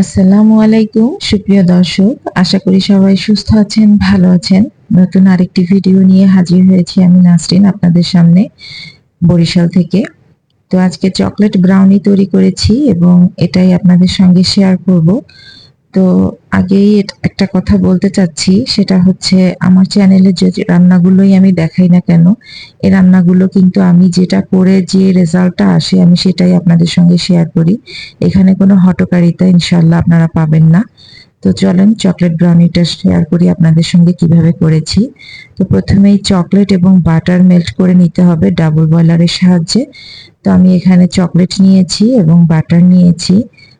আসসালামু আলাইকুম, সুপ্রিয় দর্শক, আশা করি সবাই সুস্থ আছেন, ভালো আছেন। নতুন আরেকটি ভিডিও নিয়ে হাজির হয়েছি আমি নাসরিন আপনাদের সামনে বরিশাল থেকে। তো আজকে চকলেট ব্রাউনি তৈরি করেছি এবং এটাই আপনাদের সঙ্গে শেয়ার করব। তো আগেই একটা কথা বলতে চাচ্ছি, সেটা হচ্ছে আমার চ্যানেলে যে রান্নাগুলোই আমি দেখাই না কেন, এই রান্নাগুলো কিন্তু আমি যেটা করে যে রেজাল্টটা আসে আমি সেটাই আপনাদের সঙ্গে শেয়ার করি। এখানে কোনো হটকারিতা ইনশাল্লাহ আপনারা পাবেন না। তো চলেন চকলেট ব্রাউনিটা শেয়ার করি আপনাদের সঙ্গে কীভাবে করেছি। তো প্রথমেই চকলেট এবং বাটার মেল্ট করে নিতে হবে ডাবল বয়লারের সাহায্যে। তো আমি এখানে চকলেট নিয়েছি এবং বাটার নিয়েছি।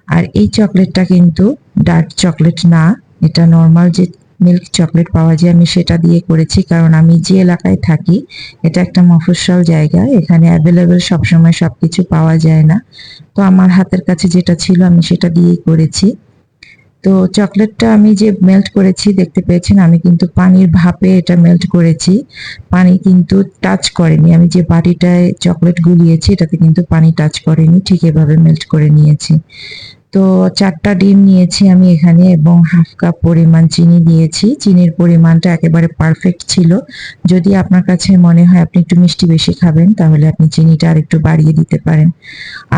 আর এই চকলেটটা কিন্তু ডার্ক চকলেট না, এটা নর্মাল যে মিল্ক চকলেট পাওয়া যায় আমি সেটা দিয়ে করেছি, কারণ আমি যে এলাকায় থাকি, এটা একটা মফস্বল জায়গা, এখানে অ্যাভেলেবেল সবসময় সব কিছু পাওয়া যায় না। তো আমার হাতের কাছে যেটা ছিল আমি সেটা দিয়েই করেছি। তো চকলেটটা আমি যে মেল্ট করেছি, দেখতে পেয়েছেন, আমি কিন্তু পানির ভাপে এটা মেল্ট করেছি। পানি কিন্তু টাচ করেনি, আমি যে বাটিটায় চকলেট গুলিয়েছি, এটাতে কিন্তু পানি টাচ করেনি, ঠিক এভাবে মেল্ট করে নিয়েছি। তো চারটা ডিম নিয়েছি আমি এখানে এবং হাফ কাপ পরিমাণ চিনি দিয়েছি চিনির পরিমাণটা একেবারে পারফেক্ট ছিল। যদি আপনার কাছে মনে হয় আপনি একটু মিষ্টি বেশি খাবেন, তাহলে আপনি চিনিটা আর একটু বাড়িয়ে দিতে পারেন।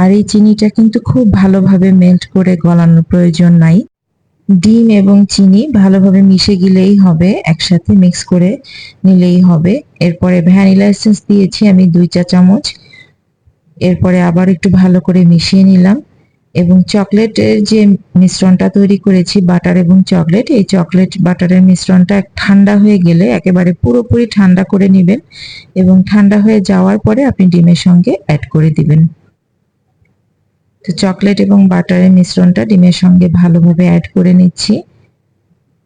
আর এই চিনিটা কিন্তু খুব ভালোভাবে মেল্ট করে গলানোর প্রয়োজন নাই। ডিম এবং চিনি ভালোভাবে মিশে গেলেই হবে, একসাথে মিক্স করে নিলেই হবে। এরপরে ভ্যানিলা এসেন্স দিয়েছি আমি দুই চা চামচ এরপরে আবার একটু ভালো করে মিশিয়ে নিলাম। এবং চকলেটের যে মিশ্রণটা তৈরি করেছি, বাটার এবং চকলেট, এই চকলেট বাটারের মিশ্রণটা ঠান্ডা হয়ে গেলে একেবারে পুরোপুরি ঠান্ডা করে নেবেন এবং ঠান্ডা হয়ে যাওয়ার পরে আপনি ডিমের সঙ্গে অ্যাড করে দিবেন। তো চকলেট এবং বাটারের মিশ্রণটা ডিমের সঙ্গে ভালোভাবে অ্যাড করে নিচ্ছি।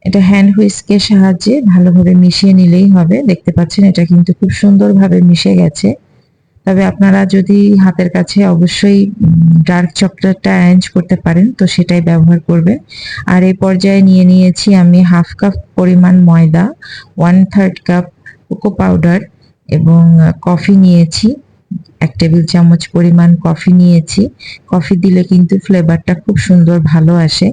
এটা হ্যান্ড হুইস্কের সাহায্যে ভালোভাবে মিশিয়ে নিলেই হবে। দেখতে পাচ্ছেন এটা কিন্তু খুব সুন্দরভাবে মিশে গেছে। তবে আপনারা যদি হাতের কাছে অবশ্যই ডার্ক চকলেটটা অ্যারেঞ্জ করতে পারেন, তো সেটাই ব্যবহার করবেন আর এই পর্যায়ে নিয়ে নিয়েছি আমি হাফ কাপ পরিমাণ ময়দা one third cup cocoa powder এবং কফি নিয়েছি। এক টেবিল চামচ পরিমাণ কফি নিয়েছি। কফি দিলে কিন্তু ফ্লেভারটা খুব সুন্দর ভালো আসে।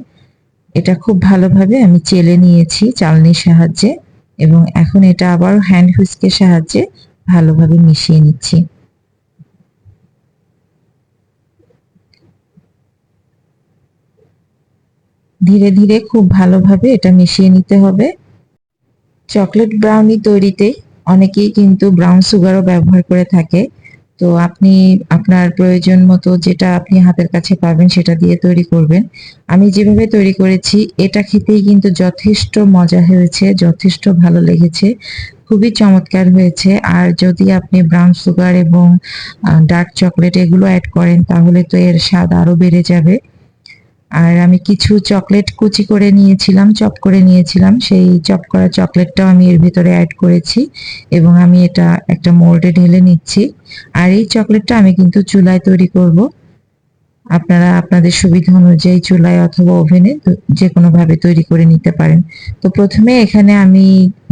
এটা খুব ভালোভাবে আমি চেলে নিয়েছি চালনির সাহায্যে এবং এখন এটা আবার হ্যান্ড হুইস্কের সাহায্যে ভালোভাবে মিশিয়ে নিচ্ছি। ধীরে ধীরে খুব ভালোভাবে এটা মিশিয়ে নিতে হবে। চকলেট ব্রাউনি তৈরিতে অনেকেই কিন্তু ব্রাউন সুগারও ব্যবহার করে থাকে। তো আপনি আপনার প্রয়োজন মতো যেটা আপনি হাতের কাছে পাবেন সেটা দিয়ে তৈরি করবেন। আমি যেভাবে তৈরি করেছি, এটা খেতেই কিন্তু যথেষ্ট মজা হয়েছে, যথেষ্ট ভালো লেগেছে, খুবই চমৎকার হয়েছে। আর যদি আপনি ব্রাউন সুগার এবং ডার্ক চকলেট এগুলো অ্যাড করেন, তাহলে তো এর স্বাদ আরও বেড়ে যাবে। আর আমি কিছু চকলেট কুচি করে নিয়েছিলাম, চপ করে নিয়েছিলাম। সেই চপ করা চকলেটটাও আমি এর ভিতরে অ্যাড করেছি এবং আমি এটা একটা মোল্ডে ঢেলে নিচ্ছি। আর এই চকলেটটা আমি কিন্তু চুলায় তৈরি করব। আপনারা আপনাদের সুবিধা অনুযায়ী চুলায় অথবা ওভেনে যে কোনো ভাবে তৈরি করে নিতে পারেন। তো প্রথমে এখানে আমি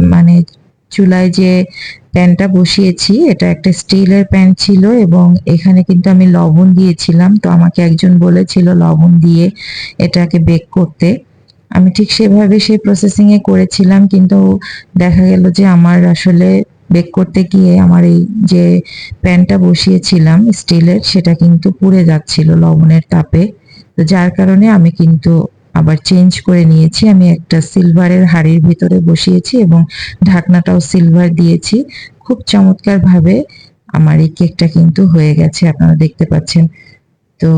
মানে চুলায় যে প্যানটা বসিয়েছি, এটা একটা স্টিলের প্যান ছিল এবং এখানে কিন্তু আমি লবণ দিয়েছিলাম। তো আমাকে একজন বলেছিল লবণ দিয়ে এটাকে বেক করতে। আমি ঠিক সেভাবে সেই প্রসেসিং এ করেছিলাম, কিন্তু দেখা গেল যে আমার আসলে বেক করতে গিয়ে আমার এই যে প্যানটা বসিয়েছিলাম স্টিলের, সেটা কিন্তু পুড়ে যাচ্ছিল লবণের তাপে। তো যার কারণে আমি কিন্তু আবার চেঞ্জ করে নিয়েছি। আমি একটা সিলভারের হাড়ির ভিতরে বসিয়েছি এবং ঢাকনাটাও সিলভার দিয়েছি। খুব চমৎকার ভাবে আমার এই কেকটা কিন্তু হয়ে গেছে, আপনারা দেখতে পাচ্ছেন। তো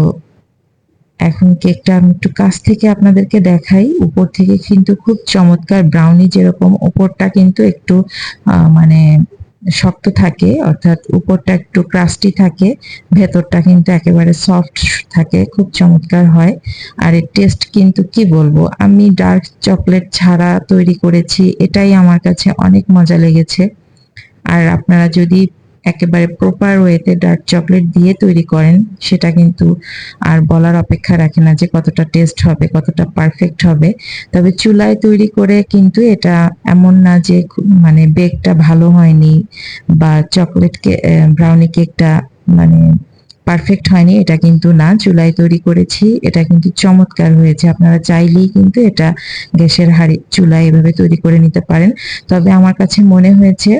এখন কেকটা আমি একটু কাছ থেকে আপনাদেরকে দেখাই। উপর থেকে কিন্তু খুব চমৎকার ব্রাউনি যেরকম, উপরটা কিন্তু একটু মানে শক্ত থাকে, অর্থাৎ উপরটা একটু ক্রাস্টি থাকে, ভেতরটা কিন্তু একেবারে সফট থাকে, খুব চমৎকার হয়। আর এর টেস্ট কিন্তু কি বলব, আমি ডার্ক চকলেট ছাড়া তৈরি করেছি, এটাই আমার কাছে অনেক মজা লেগেছে। আর আপনারা যদি একেবারে প্রপার ওয়েতে ডার্ক চকলেট দিয়ে তৈরি করেন, সেটা কিন্তু আর বলার অপেক্ষা রাখে না যে কতটা টেস্ট হবে, কতটা পারফেক্ট হবে। তবে চুলায় তৈরি করে কিন্তু এটা এমন না যে মানে বেকটা ভালো হয়নি বা চকলেট কে ব্রাউনি কেকটা মানে পারফেক্ট হয়নি, এটা কিন্তু না। চুলায় তৈরি করেছি, এটা কিন্তু চমৎকার হয়েছে। আপনারা চাইলেই কিন্তু এটা গ্যাসের হাড়ি, চুলায় এভাবে তৈরি করে নিতে পারেন। তবে আমার কাছে মনে হয়েছে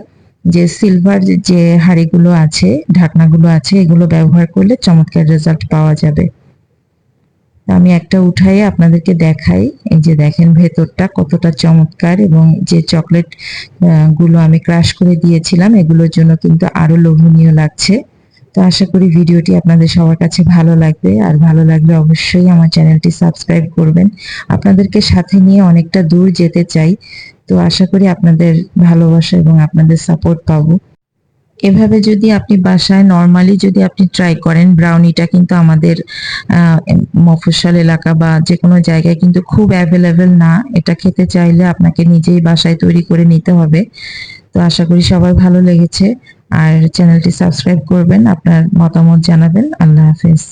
যে সিলভার যে হাঁড়িগুলো আছে, ঢাকনাগুলো আছে, এগুলো ব্যবহার করলে চমৎকার রেজাল্ট পাওয়া যাবে। আমি একটা উঠাই আপনাদেরকে দেখাই। এই যে দেখেন ভেতরটা কতটা চমৎকার এবং যে চকলেটগুলো আমি ক্রাশ করে দিয়েছিলাম, এগুলোর জন্য কিন্তু আরও লোভনীয় লাগছে। তো আশা করি ভিডিওটি আপনাদের সবার কাছে ভালো লাগবে। আর ভালো লাগলে অবশ্যই আমার চ্যানেলটি সাবস্ক্রাইব করবেন। আপনাদেরকে সাথে নিয়ে অনেকটা দূর যেতে চাই। তো আশা করি আপনাদের ভালোবাসা এবং আপনাদের সাপোর্ট পাবো। এভাবে যদি আপনি বাসায় নর্মালি যদি আপনি ট্রাই করেন ব্রাউনিটা কিন্তু আমাদের মফস্বল এলাকা বা যে কোনো জায়গায় কিন্তু খুব অ্যাভেলেবেল না। এটা খেতে চাইলে আপনাকে নিজেই বাসায় তৈরি করে নিতে হবে। তো আশা করি সবার ভালো লেগেছে। আর চ্যানেলটি সাবস্ক্রাইব করবেন, আপনার মতামত জানাবেন। আল্লাহ হাফেজ।